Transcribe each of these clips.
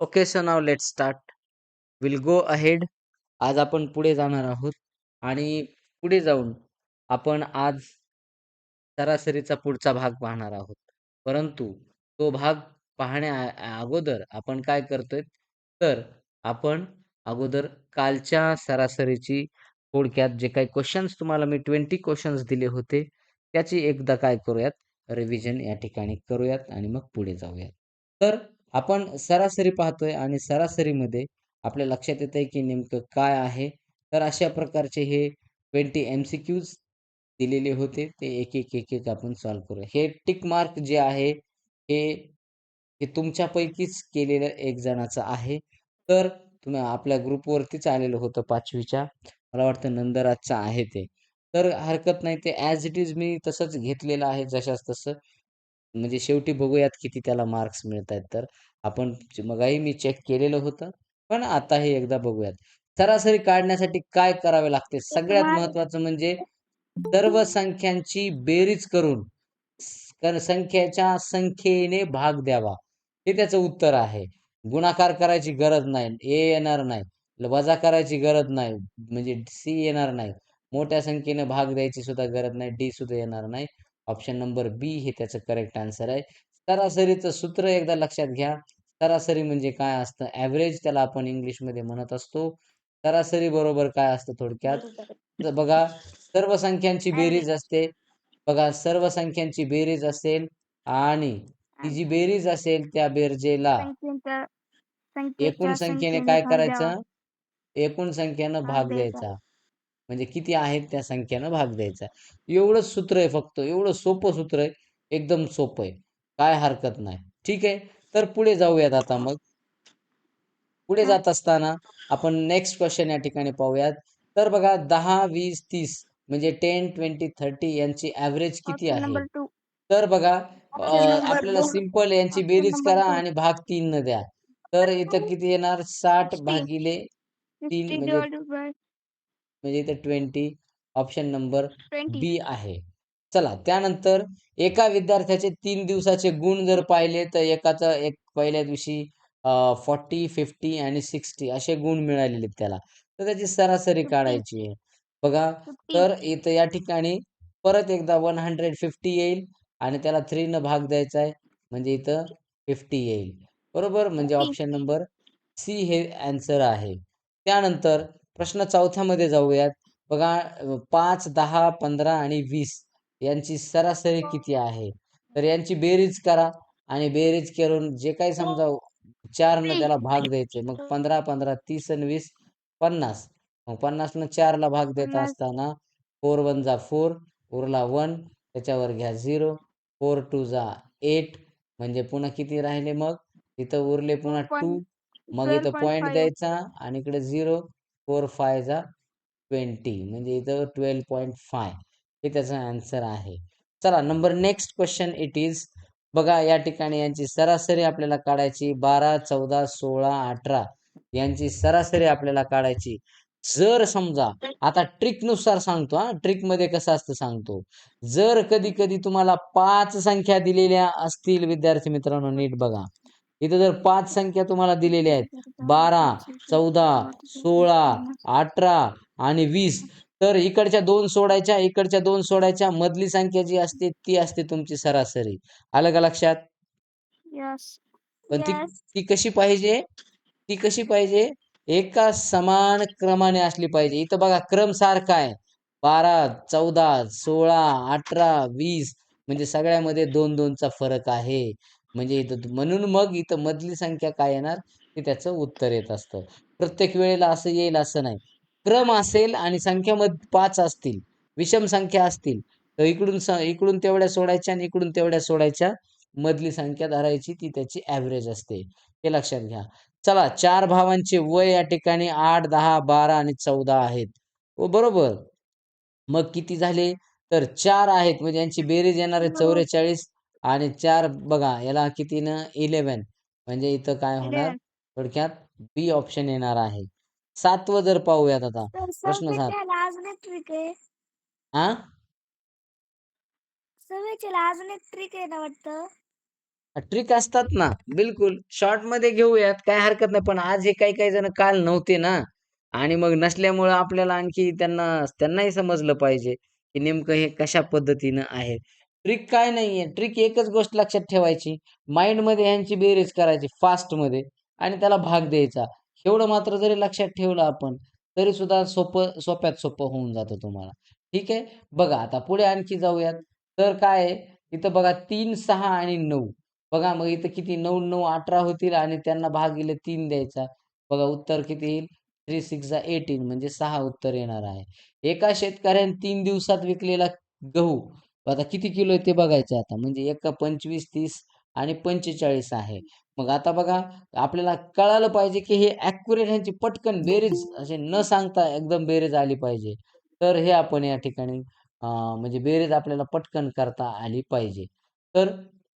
Okay so now let start. Will go ahead. आज आपण पुढे जाणार आहोत. आणि पुढे जाऊन आपण आज सरासरीचा पुढचा भाग पाहणार आहोत. परंतु तो भाग पाहण्या अगोदर आपण काय करतोय? तर आपण अगोदर कालच्या सरासरीची थोडक्यात जे काही क्वेश्चन्स तुम्हाला मी ट्वेंटी क्वेश्चन्स दिले होते त्याची एकदा काय करूयात? रिव्हिजन या ठिकाणी करूयात आणि मग पुढे जाऊयात. तर आपण सरासरी पाहतोय आणि सरासरीमध्ये आपल्या लक्षात येत आहे की नेमकं काय आहे. तर अशा प्रकारचे हे ट्वेंटी एम सी क्यूज दिलेले होते. ते एक एक एक एक आपण सॉल्व करूया. हे टिक मार्क जे आहे हे हे तुमच्यापैकीच केलेलं एक जणाचं आहे. तर तुम्ही आपल्या ग्रुपवरतीच आलेलं होतं पाचवीच्या. मला वाटतं नंदराजचं आहे ते. तर हरकत नाही. ते ॲज इट इज मी तसंच घेतलेलं आहे जशास तसं. म्हणजे शेवटी बघूयात किती त्याला मार्क्स मिळत आहेत तर. आपण मगाही मी चेक केलेलं होतं पण आता हे एकदा बघूयात. सरासरी काढण्यासाठी काय करावे लागते? सगळ्यात महत्वाचं म्हणजे सर्व संख्यांची बेरीज करून स- कर- संख्येच्या संख्येने भाग द्यावा. हे त्याचं उत्तर आहे. गुणाकार करायची गरज नाही. ए येणार नाही. वजा करायची गरज नाही. म्हणजे सी येणार नाही. मोठ्या संख्येने भाग द्यायची सुद्धा गरज नाही. डी सुद्धा येणार नाही. ऑप्शन नंबर बी हे त्याचं करेक्ट आन्सर आहे. सरासरीचं सूत्र एकदा लक्षात घ्या. सरासरी म्हणजे काय असतं? ॲव्हरेज त्याला आपण इंग्लिशमध्ये म्हणत असतो. सरासरी बरोबर काय असतं थोडक्यात? तर बघा सर्व संख्यांची बेरीज असते. बघा सर्व संख्यांची बेरीज असेल आणि ती जी बेरीज असेल त्या बेरजेला एकूण संख्येने काय. करायचं? एकूण संख्येनं भाग द्यायचा. म्हणजे किती आहेत त्या संख्येनं भाग द्यायचा एवढंच सूत्र आहे फक्त एवढं सोपं सूत्र आहे एकदम सोपं आहे काय हरकत नाही ठीक आहे तर पुढे जाऊयात आता मग पुढे. जात असताना आपण नेक्स्ट क्वेश्चन या ठिकाणी पाहूयात तर बघा दहा वीस तीस म्हणजे टेन ट्वेंटी थर्टी यांची ॲव्हरेज किती आहे. तर बघा आपल्याला. सिंपल यांची बेरीज करा. आणि भाग तीन न द्या तर इथं किती येणार साठ 60. भागिले तीन 50 म्हणजे म्हणजे इथं ट्वेंटी ऑप्शन नंबर 20. बी आहे चला त्यानंतर एका विद्यार्थ्याचे तीन दिवसाचे गुण जर पाहिले तर एकाचा एक पहिल्या दिवशी फॉर्टी फिफ्टी आणि सिक्स्टी असे गुण मिळालेले आहेत त्याला तर त्याची सरासरी 50. काढायची आहे बघा 50. तर इथं या ठिकाणी परत एकदा वन हंड्रेड फिफ्टी येईल आणि त्याला थ्री न भाग द्यायचा आहे म्हणजे इथं फिफ्टी येईल बरोबर म्हणजे 50. ऑप्शन नंबर सी हे आन्सर आहे त्यानंतर प्रश्न चौथ्यामध्ये जाऊयात बघा पाच दहा पंधरा आणि वीस यांची सरासरी किती आहे तर यांची बेरीज करा आणि बेरीज करून जे काही समजा चार न त्याला भाग द्यायचे मग पंधरा पंधरा तीस आणि वीस पन्नास मग पन्नास न चारला भाग देत. असताना फोर वन जा फोर उरला वन त्याच्यावर घ्या झिरो फोर टू जा एट म्हणजे पुन्हा किती राहिले मग इथं उरले पुन्हा टू मग इथं 12.5. द्यायचा आणि इकडे झिरो फोर फाय जा ट्वेंटी म्हणजे इथं ट्वेल्व पॉईंट फाय हे त्याचा आन्सर आहे. चला number next question it is बघा या ठिकाणी यांची सरासरी आपल्याला काढायची बारा चौदा सोळा अठरा यांची सरासरी आपल्याला काढायची. जर समजा आता ट्रिकनुसार सांगतो हा. ट्रिकमध्ये कसं असतं सांगतो. जर कधी कधी तुम्हाला पाच संख्या दिलेल्या असतील विद्यार्थी मित्रांनो नीट बघा. इथं जर पाच संख्या तुम्हाला दिलेल्या आहेत बारा चौदा सोळा अठरा आणि वीस तर इकडच्या दोन सोडायच्या इकडच्या दोन सोडायच्या मधली संख्या जी असते ती असते तुमची सरासरी. आलं का लक्षात. पण ती. ती कशी पाहिजे? ती कशी पाहिजे? एका समान क्रमाने असली पाहिजे. इथं बघा क्रम सारखा आहे. बारा चौदा सोळा अठरा वीस म्हणजे सगळ्यामध्ये दोन दोनचा फरक आहे. म्हणजे इथं म्हणून मग इथं मधली संख्या काय येणार? ते त्याचं उत्तर येत असतं. प्रत्येक वेळेला असं येईल असं नाही. क्रम असेल आणि संख्या मध पाच असतील. विषम संख्या असतील. तर इकडून स इकडून तेवढ्या सोडायच्या आणि इकडून तेवढ्या सोडायच्या. मधली संख्या धरायची ती त्याची ॲव्हरेज असते. हे लक्षात घ्या. चला चार भावांचे वय या ठिकाणी आठ दहा बारा आणि चौदा आहेत. हो बरोबर. मग किती झाले? तर चार आहेत. म्हणजे यांची बेरीज येणार आहे बरोबर. चौवेचाळीस आणि चार बघा याला किती ना इलेव्हन. म्हणजे इथं काय होणार? 11. थोडक्यात बी ऑप्शन येणार आहे. सातवं जर पाहूयात आता. प्रश्न सात. हा ट्रिक आहे. ना वाटतं? ट्रिक असतात ना. बिलकुल. शॉर्टमध्ये घेऊयात. काय हरकत नाही. पण आज हे काही काही जण काल नव्हते ना. आणि मग नसल्यामुळं आपल्याला आणखी त्यांना त्यांनाही समजलं पाहिजे की नेमकं हे कशा पद्धतीनं आहे. ट्रिक काय नाहीये. ट्रिक एकच गोष्ट लक्षात ठेवायची. माइंडमध्ये ह्यांची बेरीज करायची फास्टमध्ये आणि त्याला भाग द्यायचा. एवढं मात्र जरी लक्षात ठेवलं आपण तरी सुद्धा सोपं सोप्यात सोपं होऊन जातं तुम्हाला. ठीक आहे? बघा आता पुढे आणखी जाऊयात. तर काय इथं बघा तीन सहा आणि नऊ. बघा मग इथं किती? नऊ नऊ अठरा होतील आणि त्यांना भागिले तीन द्यायचा. बघा उत्तर किती येईल? थ्री सिक्स एटीन म्हणजे सहा उत्तर येणार आहे. एका शेतकऱ्याने तीन दिवसात विकलेला गहू आता किती किलो आहे ते बघायचं आता? म्हणजे एका पंचवीस तीस आणि पंचेचाळीस आहे. मग आता बघा आपल्याला कळालं पाहिजे की हे ॲक्युरेट ह्यांची पटकन बेरीज असे न सांगता एकदम बेरीज आली पाहिजे. तर हे आपण या ठिकाणी म्हणजे बेरीज आपल्याला पटकन करता आली पाहिजे. तर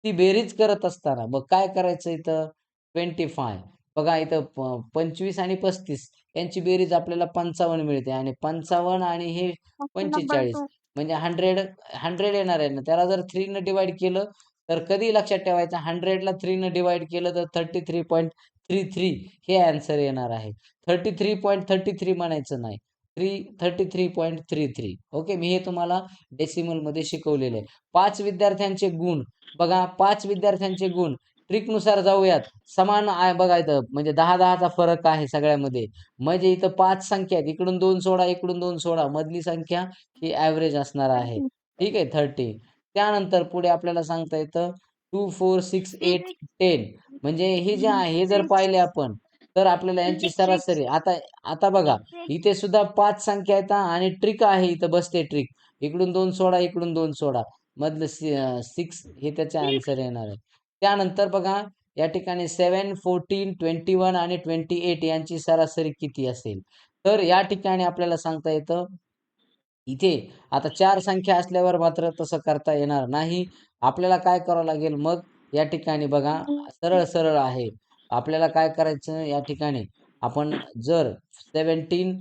ती बेरीज करत असताना मग काय करायचं इथं? Twenty five. बघा इथं पंचवीस आणि पस्तीस यांची बेरीज आपल्याला पंचावन्न मिळते आणि पंचावन्न आणि हे पंचेचाळीस. म्हणजे हंड्रेड हंड्रेड येणार आहे ना. त्याला जर थ्रीनं डिवाइड केलं तर कधी लक्षात ठेवायचं हंड्रेडला थ्रीनं डिवाइड केलं तर thirty three point three three हे आन्सर येणार आहे. Thirty three point thirty three म्हणायचं नाही. Three thirty three point three three okay मी हे तुम्हाला डेसिमलमध्ये शिकवलेलं आहे. पाच विद्यार्थ्यांचे गुण. बघा पाच विद्यार्थ्यांचे गुण. ट्रिकनुसार जाऊयात. समान आहे बघा इथं. म्हणजे दहा दहाचा फरक आहे सगळ्यामध्ये. म्हणजे इथं पाच संख्या आहेत. इकडून दोन सोडा इकडून दोन सोडा. मधली संख्या ही ॲव्हरेज असणार आहे. ठीक आहे? थर्टी. त्यानंतर पुढे आपल्याला सांगता येतं two four six eight ten म्हणजे हे जे आहे हे जर पाहिले आपण तर आपल्याला यांची सरासरी आता आता बघा. इथे सुद्धा पाच संख्या आहेत आणि ट्रिक आहे इथं. बसते ट्रिक इकडून दोन सोडा इकडून दोन सोडा. मधलं सिक्स हे त्याचे आन्सर येणार आहे. त्यानंतर बघा या ठिकाणी सेवन फोर्टीन ट्वेंटी वन आणि ट्वेंटी एट यांची सरासरी किती असेल? तर या ठिकाणी आपल्याला सांगता येतं इथे आता चार संख्या असल्यावर मात्र तसं करता येणार नाही. आपल्याला काय करावं लागेल? मग या ठिकाणी बघा सरळ सरळ आहे. आपल्याला काय करायचं? या ठिकाणी आपण जर सेवन्टीन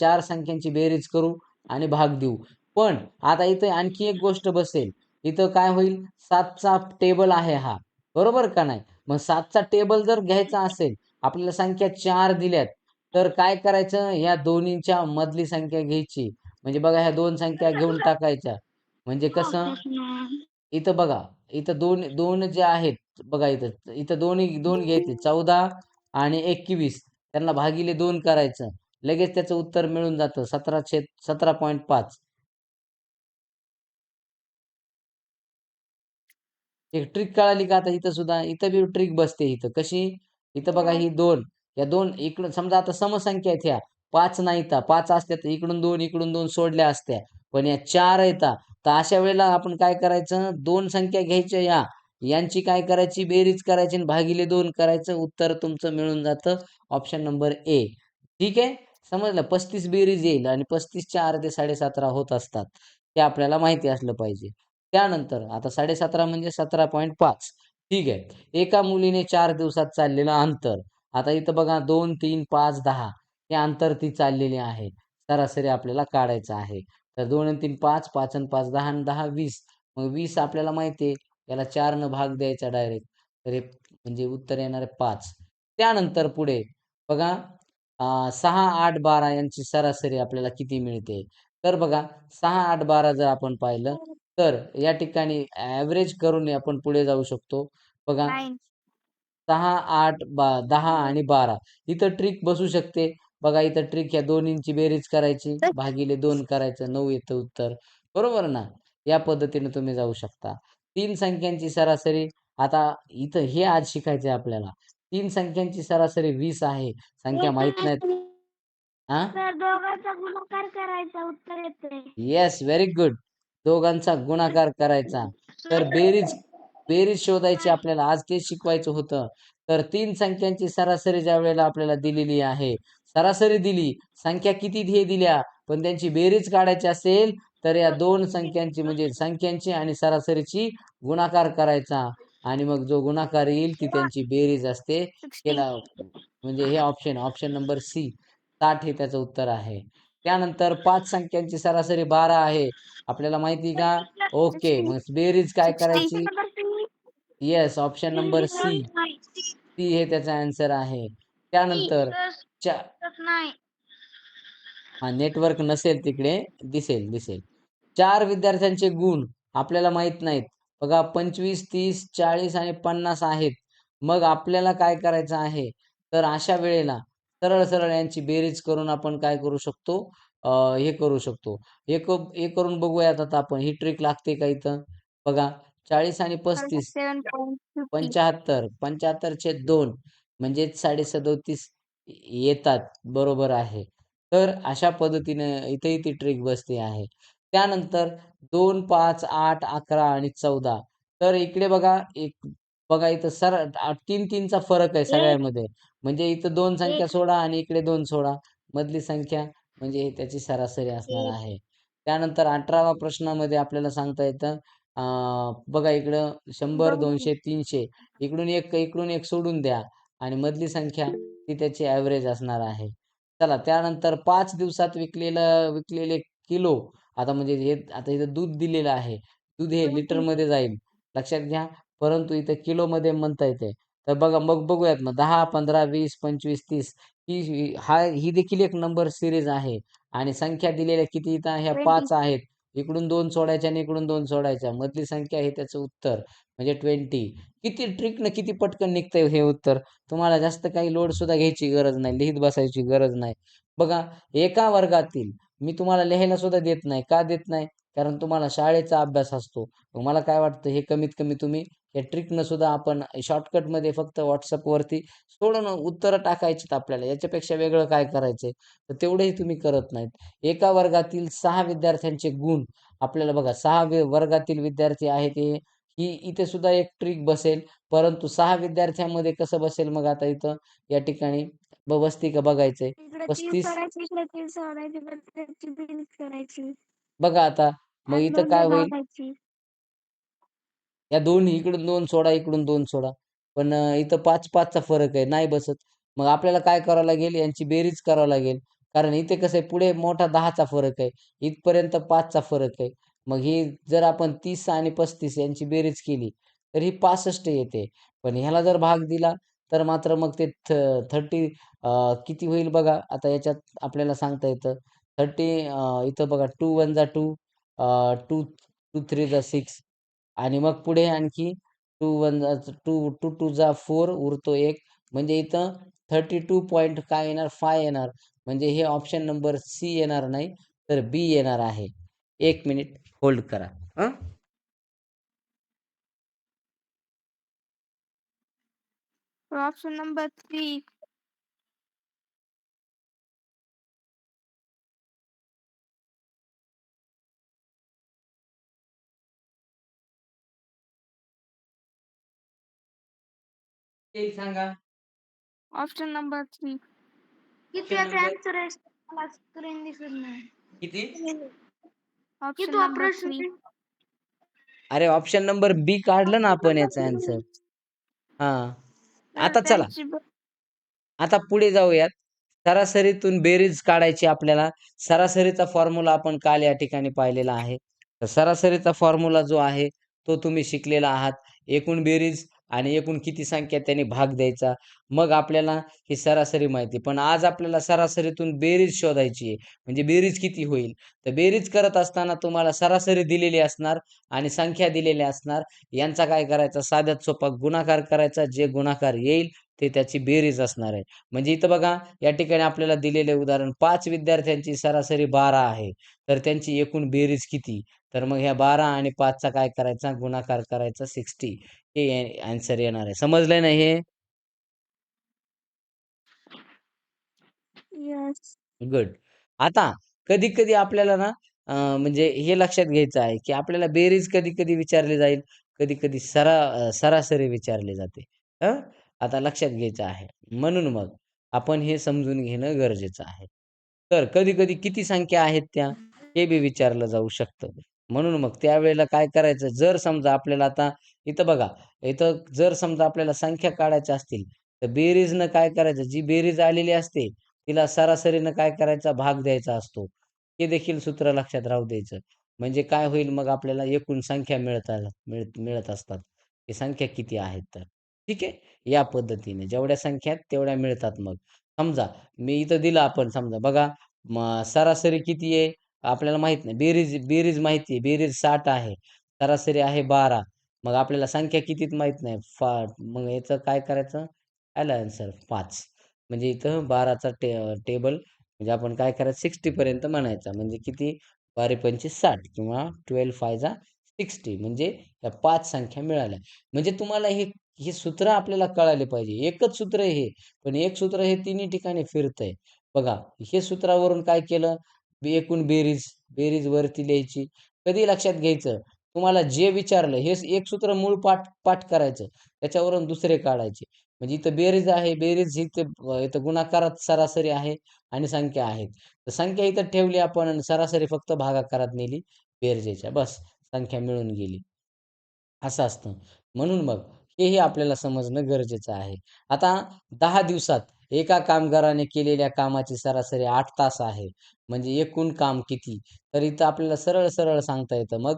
चार संख्यांची बेरीज करू आणि भाग देऊ. पण आता इथे आणखी एक गोष्ट बसेल. इथं काय होईल? सातचा टेबल आहे हा. बरोबर का नाही? मग सातचा टेबल जर घ्यायचा असेल आपल्याला संख्या चार दिल्यात तर काय करायचं? या दोन्हीच्या मधली संख्या घ्यायची. म्हणजे बघा ह्या दोन संख्या घेऊन टाकायच्या. म्हणजे कसं? इथं बघा इथं दोन दोन जे आहेत बघा इथं इथं दोन्ही दोन घ्यायचे. चौदा आणि एकवीस. त्यांना भागिले दोन करायचं. लगेच त्याचं उत्तर मिळून जातं. सतराशे सतरा पॉईंट पाच. एक ट्रिक कळाली का आता इथं सुद्धा? इथं बी ट्रिक बसते इथं. कशी? इथं बघा ही दोन. या दोन इकडून समजा आता समसंख्या आहेत ह्या. पाच नाही तर पाच असत्या तर इकडून दोन इकडून दोन सोडल्या असत्या. पण या चार येतात तर अशा वेळेला आपण काय करायचं? दोन संख्या घ्यायच्या या यांची काय करायची? बेरीज करायची आणि भागिले दोन करायचं. उत्तर तुमचं मिळून जातं. ऑप्शन नंबर ए ठीक आहे? समजलं? पस्तीस बेरीज येईल आणि पस्तीस चार ते साडेसतरा होत असतात. हे आपल्याला माहिती असलं पाहिजे. त्यानंतर आता साडेसतरा म्हणजे सतरा पॉईंट पाच. ठीक आहे. एका मुलीने चार दिवसात चाललेलं अंतर. आता इथं बघा दोन तीन पाच दहा हे अंतर ती चाललेली आहे. सरासरी आपल्याला काढायचं आहे. तर दोन आणि तीन पाच पाच आणि पाच दहा आणि दहा वीस. मग वीस आपल्याला माहिती आहे याला चारनं भाग द्यायचा डायरेक्ट तर हे म्हणजे उत्तर येणार आहे पाच. त्यानंतर पुढे बघा सहा आठ बारा यांची सरासरी आपल्याला किती मिळते? तर बघा सहा आठ बारा जर आपण पाहिलं तर या ठिकाणी ॲव्हरेज करून आपण पुढे जाऊ शकतो. बघा. नाईन सहा आठ बा दहा आणि बारा. इथं ट्रिक बसू शकते. बघा इथं ट्रिक या दोन्हींची बेरीज करायची. भागिले दोन करायचं नऊ येतं उत्तर. बरोबर ना? या पद्धतीने तुम्ही जाऊ शकता. तीन संख्यांची सरासरी आता इथं हे आज शिकायचं आहे आपल्याला. तीन संख्यांची सरासरी वीस आहे. संख्या माहीत नाहीत. हा तर दोघांचा गुणाकार करायचा उत्तर येते येस व्हेरी गुड दोघांचा गुणाकार करायचा. तर बेरीज बेरीज शोधायची आपल्याला आज ते शिकवायचं होतं. तर तीन संख्यांची सरासरी ज्या वेळेला आपल्याला दिलेली आहे सरासरी दिली संख्या किती हे दिल्या पण त्यांची बेरीज काढायची असेल तर या दोन संख्यांची म्हणजे संख्यांची आणि सरासरीची गुणाकार करायचा. आणि मग जो गुणाकार येईल ती त्यांची बेरीज असते. केला म्हणजे हे ऑप्शन ऑप्शन नंबर सी साठ हे त्याचं उत्तर आहे. त्यानंतर पाच संख्यांची सरासरी बारा आहे. आपल्याला माहिती का? ओके मग बेरीज काय करायची? Yes option number C C हे त्याचा आन्सर आहे. त्यानंतर हा नेटवर्क नसेल तिकडे दिसेल दिसेल. चार विद्यार्थ्यांचे गुण आपल्याला माहीत नाहीत. बघा पंचवीस तीस चाळीस आणि पन्नास आहेत. मग आपल्याला काय करायचं आहे? तर अशा वेळेला सरळ सरळ यांची बेरीज करून आपण काय करू शकतो? हे करू शकतो. हे करून बघूयात आता आपण. ही ट्रिक लागते का इथं? बघा चाळीस आणि पस्तीस फिफ्टी पंच्याहत्तर. पंच्याहत्तरचे दोन म्हणजे साडे सदोतीस येतात. बरोबर आहे. तर अशा पद्धतीने इथेही ती ट्रिक बसते आहे. त्यानंतर दोन पाच आठ अकरा आणि चौदा. तर इकडे बघा एक बघा इथं सर आ- तीन तीनचा फरक आहे सगळ्यामध्ये. म्हणजे इथं दोन संख्या. सोडा आणि इकडे दोन सोडा. मधली संख्या म्हणजे ही त्याची सरासरी असणार. आहे. त्यानंतर अठरावा प्रश्नामध्ये आपल्याला सांगता येतं अं, बघा इकडं शंभर दोन. दोनशे तीनशे. इकडून एक इकडून एक सोडून द्या आणि मधली संख्या ती त्याची ॲव्हरेज असणार आहे. चला त्यानंतर पाच दिवसात विकलेलं विकलेले किलो आता म्हणजे हे आता इथं दूध दिलेलं आहे. दूध हे. लिटरमध्ये जाईल. लक्षात घ्या. परंतु इथं किलोमध्ये म्हणता येते. तर बघा मग बघूयात मग दहा पंधरा वीस पंचवीस तीस ही ही- हा देखील एक नंबर सिरीज आहे. आणि संख्या दिलेल्या किती इथं ह्या. पाच आहेत. इकडून दोन सोडायच्या आणि इकडून दोन सोडायच्या. मधली संख्या आहे त्याचं उत्तर म्हणजे ट्वेंटी किती ट्रिकनं किती पटकन निघतंय हे उत्तर? तुम्हाला जास्त काही लोड सुद्धा घ्यायची गरज नाही लिहित बसायची गरज नाही. बघा एका वर्गातील मी तुम्हाला लिहायला सुद्धा देत नाही. का देत नाही? कारण तुम्हाला शाळेचा अभ्यास असतो. मला काय वाटतं हे कमीत कमी तुम्ही या ट्रिकनं सुद्धा आपण शॉर्टकटमध्ये फक्त व्हॉट्सअपवरती सोडून उत्तरं टाकायचीत आपल्याला. याच्यापेक्षा वेगळं काय करायचंय? तर तेवढंही तुम्ही करत नाहीत. एका वर्गातील सहा विद्यार्थ्यांचे गुण आपल्याला बघा सहा वर्गातील विद्यार्थी आहेत हे ही इथे सुद्धा एक ट्रिक बसेल. परंतु सहा विद्यार्थ्यांमध्ये कसं बसेल मग आता इथं? या ठिकाणी बसती का बघायचंय? पस्तीस करायची. बघा आता मग आणि इथं दोन काय होईल. या दोन इकडून दोन सोडा इकडून दोन सोडा. पण अं, इथं पाच पाचचा फरक आहे नाही बसत. मग आपल्याला काय करावं लागेल? यांची बेरीज करावं लागेल. कारण इथे कसं आहे पुढे मोठा दहाचा फरक आहे. इथपर्यंत पाचचा फरक आहे. मग ही जर आपण तीस आणि पस्तीस यांची बेरीज केली तर ही पासष्ट येते. पण ह्याला जर भाग दिला तर मात्र मग ते थर्टी किती होईल बघा? आता याच्यात आपल्याला सांगता येतं. थर्टी इथं बघा टू वन जा टू. टू टू थ्री जा सिक्स आणि मग पुढे आणखी two one two two two जा फोर उरतो एक. म्हणजे इथं थर्टी टू पॉईंट काय येणार? फाय येणार. म्हणजे हे ऑप्शन नंबर सी येणार नाही तर बी येणार आहे. एक मिनिट होल्ड करा. हां? ऑप्शन नंबर थ्री ते सांगा. ऑप्शन नंबर थ्री किती याचा आन्सर आहे? मला स्क्रीन दिसत नाही. किती? ऑप्शन नंबर थ्री अरे ऑप्शन नंबर बी काढलं ना आपण याचा आन्सर हा. आता चला. आता पुढे जाऊयात. सरासरीतून बेरीज काढायची आपल्याला. सरासरीचा फॉर्म्युला आपण काल या ठिकाणी पाहिलेला आहे. तर सरासरीचा फॉर्म्युला जो आहे तो तुम्ही शिकलेला आहात. एकूण बेरीज आणि एकूण किती संख्या त्याने भाग द्यायचा? मग आपल्याला ही सरासरी माहिती. पण आज आपल्याला सरासरीतून बेरीज शोधायची आहे. म्हणजे बेरीज किती होईल? तर बेरीज करत असताना तुम्हाला सरासरी दिलेली असणार आणि संख्या दिलेल्या असणार. यांचा काय करायचा? साध्यात सोपा गुणाकार करायचा. जे गुणाकार येईल ते त्याची बेरीज असणार आहे. म्हणजे इथं बघा या ठिकाणी आपल्याला दिलेले उदाहरण पाच विद्यार्थ्यांची सरासरी बारा आहे. तर त्यांची एकूण बेरीज किती? तर मग ह्या बारा आणि पाचचा काय करायचा? गुणाकार करायचा सिक्स्टी. हे आन्सर येणार आहे. समजलंय ना हे? गुड आता कधी कधी आपल्याला ना म्हणजे हे लक्षात घ्यायचं आहे की आपल्याला बेरीज कधी कधी विचारली जाईल. कधी कधी सरा सरासरी विचारली जाते. हं? आता लक्षात घ्यायचं आहे. म्हणून मग आपण हे समजून घेणं गरजेचं आहे. तर कधी कधी किती संख्या आहेत त्या? हे बी विचारलं जाऊ शकतं. म्हणून मग त्यावेळेला काय करायचं? जर समजा आपल्याला आता इथं बघा इथं जर समजा आपल्याला संख्या काढायच्या असतील तर बेरीजनं काय करायचं? जी बेरीज आलेली असते तिला सरासरीनं काय करायचा? भाग द्यायचा असतो. हे देखील सूत्र लक्षात राहू द्यायचं. म्हणजे काय होईल? मग आपल्याला एकूण संख्या मिळतात मिळत मिळत असतात. ही संख्या किती आहेत तर. ठीक आहे. या पद्धतीने जेवढ्या संख्या आहेत तेवढ्या मिळतात मग. समजा मी इथं दिलं आपण समजा बघा सरासरी किती आहे आपल्याला माहीत नाही. बेरीज बेरीज माहिती आहे. बेरीज साठ आहे. सरासरी आहे 12. मग आपल्याला संख्या कितीत माहीत नाही. फा मग याचं काय करायचं? आलं आन्सर पाच म्हणजे इथं 12चा टे टेबल म्हणजे आपण काय करायचं 60 पर्यंत म्हणायचा. म्हणजे किती 12 60 किंवा 12 5 जा 60 म्हणजे या पाच संख्या मिळाल्या. म्हणजे तुम्हाला हे हे सूत्र आपल्याला कळाले पाहिजे. एकच सूत्र हे. पण एक सूत्र हे तिन्ही ठिकाणी फिरतंय. बघा हे सूत्रावरून काय केलं एकूण बेरीज, बेरीज वरती लिहायची. कधी लक्षात घ्यायचं तुम्हाला जे विचारलं हे एक सूत्र मूळ पाठ पाठ करायचं. त्याच्यावरून दुसरे काढायचे. म्हणजे इथं बेरीज आहे. बेरीज इथं इथं गुणाकारात सरासरी आहे आणि संख्या आहेत. तर संख्या इथं ठेवली आपण आणि सरासरी फक्त भागाकारात नेली बेरजेच्या. बस संख्या मिळून गेली. असं असतं. म्हणून मग हेही आपल्याला समजणं गरजेचं आहे. आता दहा दिवसात एका कामगाराने केलेल्या कामाची सरासरी आठ तास आहे. म्हणजे एकूण काम किती? तर इथं आपल्याला सरळ-सरळ सांगता येतं मग,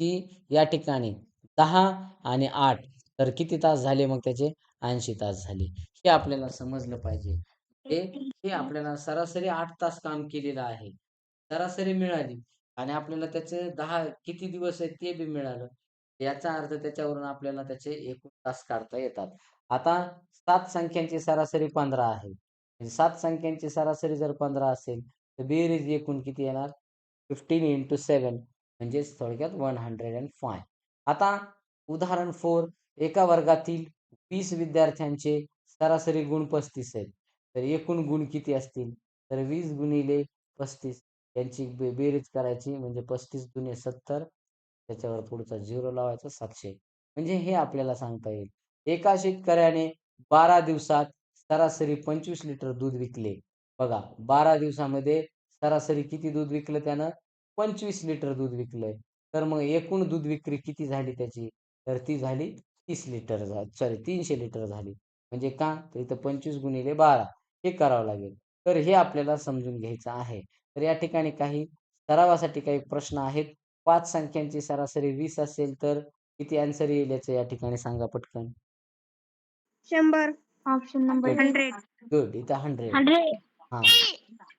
की या ठिकाणी दहा आणि आठ तर किती तास झाले मग त्याचे 80 तास झाले. हे आपल्याला समजलं पाहिजे. हे आपल्याला सरासरी आठ तास काम केलेलं आहे. सरासरी मिळाली आणि आपल्याला त्याचे दहा किती दिवस आहेत ते बी मिळालं. याचा अर्थ त्याच्यावरून आपल्याला त्याचे एकूण तास काढता येतात. आता सात संख्यांची सरासरी 15 आहे. म्हणजे सात संख्यांची सरासरी जर 15 असेल तर बेरीज एकूण किती येणार? 15 इंटू सेवन म्हणजेच थोडक्यात 105. आता उदाहरण फोर एका वर्गातील वीस विद्यार्थ्यांचे सरासरी गुण 35 आहेत. तर एकूण गुण किती असतील? तर वीस गुणिले 35 यांची बे बेरीज करायची म्हणजे पस्तीस गुणे सत्तर त्याच्यावर पुढचा झिरो लावायचा 700 म्हणजे हे आपल्याला सांगता येईल. एका शेतकऱ्याने 12 दिवसात सरासरी 25 लिटर दूध विकले. बघा 12 दिवसामध्ये सरासरी किती दूध विकलं त्यानं? 25 लिटर दूध विकलंय. तर मग एकूण दूध विक्री किती झाली त्याची? तर ती झाली तीस लिटर सॉरी तीनशे लिटर झाली. म्हणजे का? तर इथं 25 गुणिले 12 हे करावं लागेल. तर हे आपल्याला समजून घ्यायचं आहे. तर या ठिकाणी काही सरावासाठी काही प्रश्न आहेत. 5 संख्यांची सरासरी 20 असेल तर किती आन्सर येईल याचं या ठिकाणी सांगा पटकन? 100 ऑप्शन नंबर गुड. 100. गुड. इथं 100. 100. हां.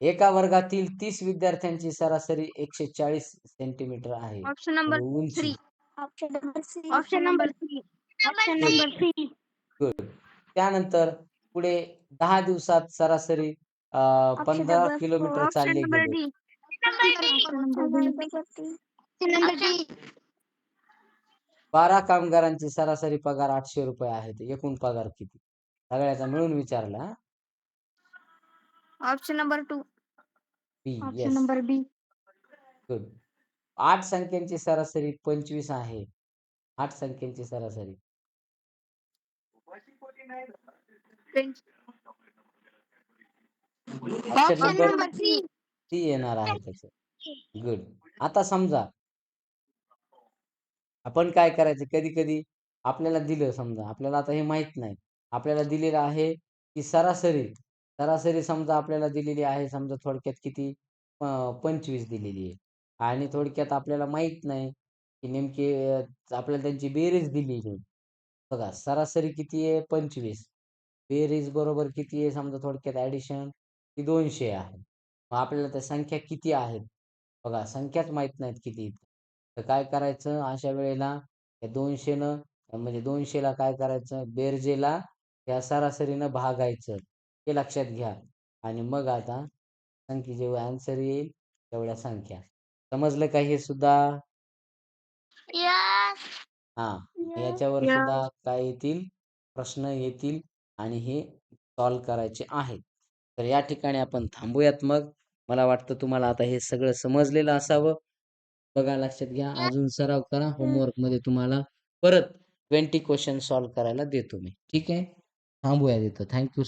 एका वर्गातील 30 विद्यार्थ्यांची सरासरी 140 सेंटीमीटर आहे. ऑप्शन नंबर म्हणजे उंची. 3. Option number C. Option number 3. Option good. Number C. Good. त्यानंतर पुढे 10 दिवसात सरासरी अ, ऑप्शन 15 नंबर किलोमीटर ऑप्शन चालले नंबर गेले. D. Option number D. Option number D. 12 कामगारांची सरासरी पगार ₹800 आहे. तर एकूण पगार किती? सगळ्याचा मिळून विचारला. Option number 2. B. Option. Number B. Good. 8 संख्यांची सरासरी 25 आहे. 8 संख्यांची सरासरी. Option number number C. C येणार आहे त्याचं. गुड. आता समजा आपण काय करायचं कधी-कधी आपल्याला दिलं समजा आपल्याला आता हे माहीत नाही. आपल्याला दिलेलं आहे की सरासरी, सरासरी समजा आपल्याला दिलेली आहे समजा थोडक्यात किती पंचवीस दिलेली आहे आणि थोडक्यात आपल्याला माहीत नाही की नेमकी आपल्याला त्यांची बेरीज दिलेली आहे. बघा सरासरी किती आहे? 25. बेरीज बरोबर किती आहे? समजा थोडक्यात ॲडिशन ती 200 आहे. मग आपल्याला त्या संख्या किती आहेत? बघा संख्याच माहीत नाहीत किती तर काय करायचं अशा वेळेला 200नं म्हणजे 200ला काय करायचं बेरजेला त्या सरासरीनं भागायचं. हे लक्षात घ्या आणि मग आता संख्या जेवढा आन्सर येईल तेवढ्या संख्या. समजलं का हे सुद्धा? यस. हां. याच्यावर. सुद्धा काय येतील? प्रश्न येतील आणि हे सॉल्व्ह करायचे आहेत. तर या ठिकाणी आपण थांबूयात मग. मला वाटतं तुम्हाला आता हे सगळं समजलेलं असावं. बघा लक्षात घ्या. अजून सराव करा. होमवर्कमध्ये तुम्हाला परत ट्वेंटी क्वेश्चन सॉल्व्ह करायला देतो मी. ठीक आहे. थांबूया देतो थँक यू.